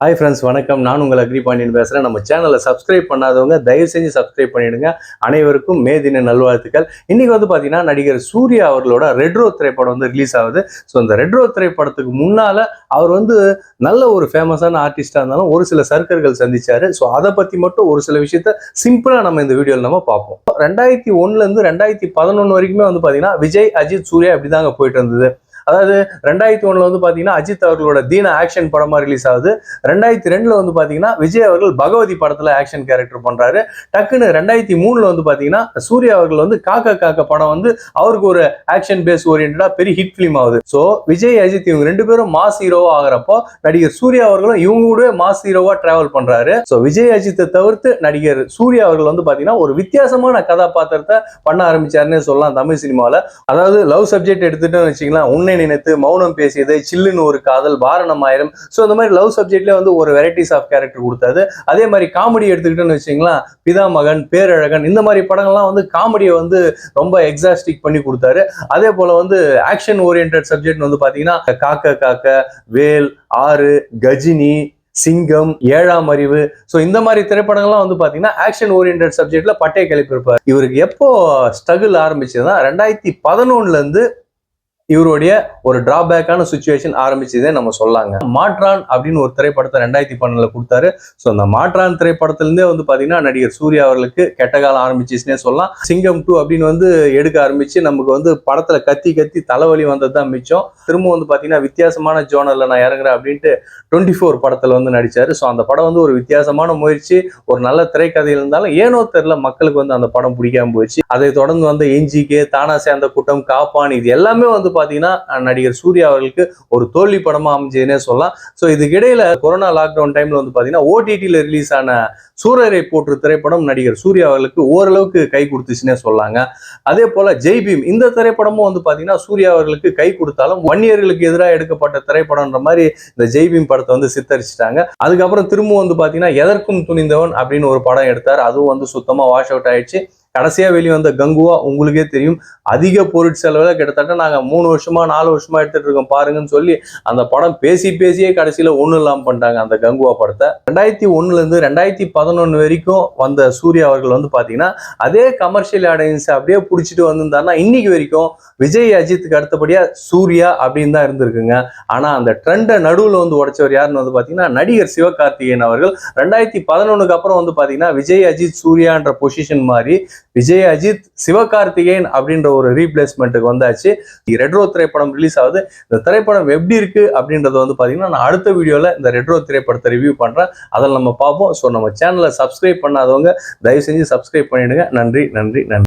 Hi friends வணக்கம். நான் உங்கள் அக்ரி பாண்டியன் பேசுகிறேன் நம்ம சேனலை சப்ஸ்கிரைப் பண்ணாதவங்க தயவு செஞ்சு சப்ஸ்கிரைப் பண்ணிடுங்க. அனைவருக்கும் மே தின நல்வாழ்த்துக்கள். இன்றைக்கி வந்து பார்த்தீங்கன்னா நடிகர் சூர்யா அவர்களோட ரெட்ரோ திரைப்படம் வந்து ரிலீஸ் ஆகுது. ஸோ அந்த ரெட்ரோ திரைப்படத்துக்கு முன்னால் அவர் வந்து நல்ல ஒரு ஃபேமஸான ஆர்டிஸ்டாக இருந்தாலும் ஒரு சில சர்க்கர்கள் சந்தித்தார் ஸோ அதை பற்றி மட்டும் ஒரு சில விஷயத்த சிம்பிளாக நம்ம இந்த வீடியோவில் நம்ம பார்ப்போம். ரெண்டாயிரத்தி ஒன்றுலேருந்து ரெண்டாயிரத்தி பதினொன்று வரைக்குமே வந்து பார்த்தீங்கன்னா விஜய் அஜித் சூர்யா இப்படி தாங்க போயிட்டு இருந்தது. அதாவது ரெண்டாயிரத்தி ஒன்றில் வந்து பார்த்தீங்கன்னா அஜித் அவர்களோட தீன ஆக்ஷன் படமாக ரிலீஸ் ஆகுது. ரெண்டாயிரத்தி ரெண்டில் வந்து பார்த்தீங்கன்னா விஜய் அவர்கள் பகவதி படத்தில் ஆக்ஷன் கேரக்டர் பண்ணுறாரு டக்குன்னு ரெண்டாயிரத்தி மூணில் வந்து பார்த்தீங்கன்னா சூர்யா அவர்கள் வந்து காக்க காக்க படம் வந்து அவருக்கு ஒரு ஆக்ஷன் பேஸ் ஓரியன்டாக பெரிய ஹிட் ஃபிலிம் ஆகுது. ஸோ விஜய் அஜித் இவங்க ரெண்டு பேரும் மாஸ் ஹீரோவா ஆகிறப்போ நடிகர் சூர்யா அவர்களும் இவங்க கூட மாஸ் ஹீரோவா டிராவல் பண்ணுறாரு ஸோ விஜய் அஜித்தை தவிர்த்து நடிகர் சூர்யா அவர்கள் வந்து பார்த்தீங்கன்னா ஒரு வித்தியாசமான கதாபாத்திரத்தை பண்ண ஆரம்பிச்சாருன்னு சொல்லலாம் தமிழ் சினிமாவில் அதாவது லவ் சப்ஜெக்ட் எடுத்துட்டு வச்சுக்கலாம் உன்னை நினைத்து மௌனம் பேசியது சில்லுன்னு ஒரு காதல் வாரணம் ஆயிரம். ஸோ இந்த மாதிரி லவ் சப்ஜெக்ட்ல வந்து ஒரு வெரைட்டிஸ் ஆஃப் கேரக்டர் கொடுத்தாரு அதே மாதிரி காமெடி எடுத்துக்கிட்டோன்னு வச்சிங்களா பிதா மகன் பேரழகன் இந்த மாதிரி படங்கள்லாம் வந்து காமெடியை வந்து ரொம்ப எக்ஸாஸ்டிக் பண்ணி கொடுத்தாரு. அதே போல வந்து ஆக்ஷன் ஓரியன்ட் சப்ஜெக்ட் வந்து பார்த்தீங்கன்னா காக்க காக்க வேல் ஆறு கஜினி சிங்கம் ஏழாம் அறிவு. ஸோ இந்த மாதிரி திரைப்படங்கள்லாம் வந்து பார்த்தீங்கன்னா ஆக்ஷன் ஓரியன்ட் சப்ஜெக்ட்ல பட்டையை கிளப்பியிருப்பார் இவருக்கு எப்போ ஸ்ட்ரகிள் ஆரம்பிச்சதுன்னா ரெண்டாயிரத்தி பதினொன்னுல இருந்து இவருடைய ஒரு டிராபேக்கான சுச்சுவேஷன் ஆரம்பிச்சதே நம்ம சொல்லாங்க. மாற்றான் அப்படின்னு ஒரு திரைப்படத்தை ரெண்டாயிரத்தி பன்னெண்டுல கொடுத்தாரு. ஸோ அந்த மாற்றான் திரைப்படத்திலிருந்தே வந்து பாத்தீங்கன்னா நடிகர் சூர்யா அவர்களுக்கு கெட்ட காலம் ஆரம்பிச்சிச்சுன்னே சொல்லலாம். சிங்கம் டூ அப்படின்னு வந்து எடுக்க ஆரம்பிச்சு நமக்கு வந்து படத்துல கத்தி கத்தி தலைவலி வந்தது தான் மிச்சம். திரும்ப வந்து பாத்தீங்கன்னா வித்தியாசமான ஜோனல்ல நான் இறங்குறேன் அப்படின்ட்டு டுவெண்ட்டி ஃபோர் படத்துல வந்து நடிச்சாரு. ஸோ அந்த படம் வந்து ஒரு வித்தியாசமான முயற்சி ஒரு நல்ல திரைக்கதையில் இருந்தாலும் ஏனோ தெரியல மக்களுக்கு வந்து அந்த படம் பிடிக்காம போயிடுச்சு அதை தொடர்ந்து வந்த எஞ்சிக்கு தானா சேர்ந்த கூட்டம் காப்பான் இது எல்லாமே வந்து பார்த்தீங்கன்னா நடிகர் சூர்யா அவர்களுக்கு ஒரு தோல்வி படமாக அமைஞ்சதுன்னே சொல்லலாம். ஸோ இதுக்கிடையில் கொரோனா லாக்டவுன் டைமில் வந்து பார்த்தீங்கன்னா ஓடிடியில் ரிலீஸ் ஆன சூரரை போற்று திரைப்படம் நடிகர் சூர்யா அவர்களுக்கு ஓரளவுக்கு கை கொடுத்துச்சுன்னே சொல்லாங்க. அதே போல் ஜெய் பீம் இந்த திரைப்படமும் வந்து பார்த்தீங்கன்னா சூர்யா அவர்களுக்கு கை கொடுத்தாலும் ஒன் இயர்களுக்கு எதிராக எடுக்கப்பட்ட திரைப்படம்ன்ற மாதிரி இந்த ஜெய் பீம் படத்தை வந்து சித்தரிச்சிட்டாங்க. அதுக்கப்புறம் திரும்ப வந்து பார்த்தீங்கன்னா எதற்கும் துணிந்தவன் அப்படின்னு ஒரு படம் எடுத்தார். அதுவும் வந்து சுத்தமாக வாஷ் அவுட் ஆயிடுச்சு. கடைசியா வெளிவந்த கங்குவா உங்களுக்கே தெரியும். அதிக பொருட்செலவில் கிட்டத்தட்ட நாங்கள் மூணு வருஷமா நாலு வருஷமா எடுத்துட்டு இருக்கோம். பாருங்கன்னு சொல்லி அந்த படம் பேசி பேசியே கடைசியில் ஒன்றும் இல்லாமல் பண்ணிட்டாங்க அந்த கங்குவா படத்தை. ரெண்டாயிரத்தி ஒன்றுலேருந்து ரெண்டாயிரத்தி பதினொன்று வரைக்கும் வந்த சூர்யா அவர்கள் வந்து பார்த்தீங்கன்னா அதே கமர்ஷியல் ஆடியன்ஸ் அப்படியே பிடிச்சிட்டு வந்திருந்தாருன்னா இன்னைக்கு வரைக்கும் விஜய் அஜித்துக்கு அடுத்தபடியாக சூர்யா அப்படின்னு தான் இருந்திருக்குங்க. ஆனால் அந்த ட்ரெண்டை நடுவில் வந்து உடைச்சவர் யாருன்னு வந்து பார்த்தீங்கன்னா நடிகர் சிவகார்த்திகேயன் அவர்கள். ரெண்டாயிரத்தி பதினொன்றுக்கு அப்புறம் வந்து பார்த்தீங்கன்னா விஜய் அஜித் சூர்யான்ற பொசிஷன் மாதிரி விஜய் அஜித் சிவகார்த்திகேயன் அப்படின்ற ஒரு ரீப்ளேஸ்மெண்ட்டுக்கு வந்தாச்சு. ரெட்ரோ திரைப்படம் ரிலீஸ் ஆகுது. இந்த திரைப்படம் எப்படி இருக்கு அப்படின்றத வந்து பார்த்தீங்கன்னா நான் அடுத்த வீடியோவில் இந்த ரெட்ரோ திரைப்படத்தை ரிவ்யூ பண்ணுறேன் அதில் நம்ம பார்ப்போம். ஸோ நம்ம சேனலை சப்ஸ்கிரைப் பண்ணாதவங்க தயவு செஞ்சு சப்ஸ்கிரைப் பண்ணிவிடுங்க நன்றி நன்றி நன்றி.